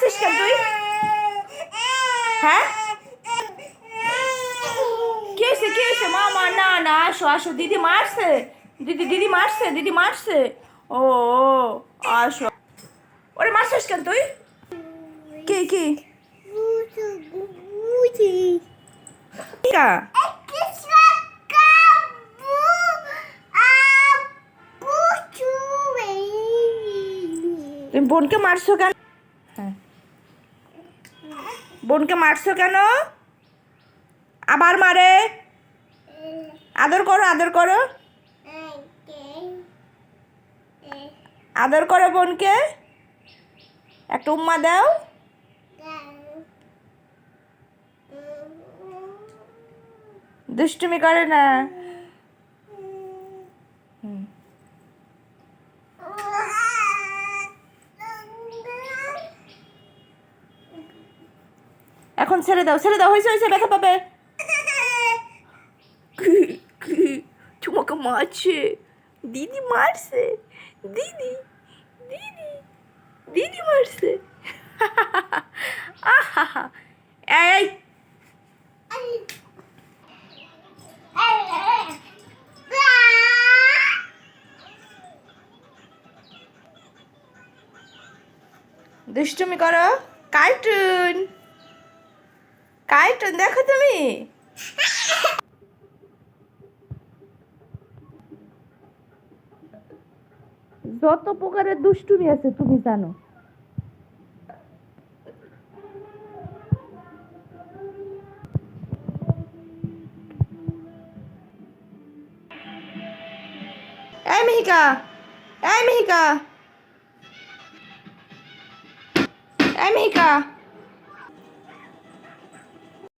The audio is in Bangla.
মারছিস কেন তুই? হ্যাঁ? কি হয়েছে কি হয়েছে? মামা, না না, আসো আসো, দিদি মারছে। দিদি দিদি মারছে দিদি মারছে। ও, আসো। ওরে, মারছিস কেন তুই? কি, কা? তুমি বোনকে মারছো কেন? হ্যাঁ। বোনকে মারছো কেন? আবার মারে। আদর করো আদর করো। আদর করো বোনকে। একটা উম্মা দাও। দুষ্টুমি করে না। এখন ছেড়ে দাও ছেড়ে দাও হয়েছে হয়েছে ব্যথা পাবে। তোমাকে মারছে। দিদি মারছে। দিদি দিদি দিদি মারছে। আহা এই। দুষ্টুমি করো। কার্টুন। কার্টুন দেখো তুমি। যত প্রকারের দুষ্টুমি আছে তুমি জানো। এই মিহিকা এই মিহিকা। এই মিহিকা।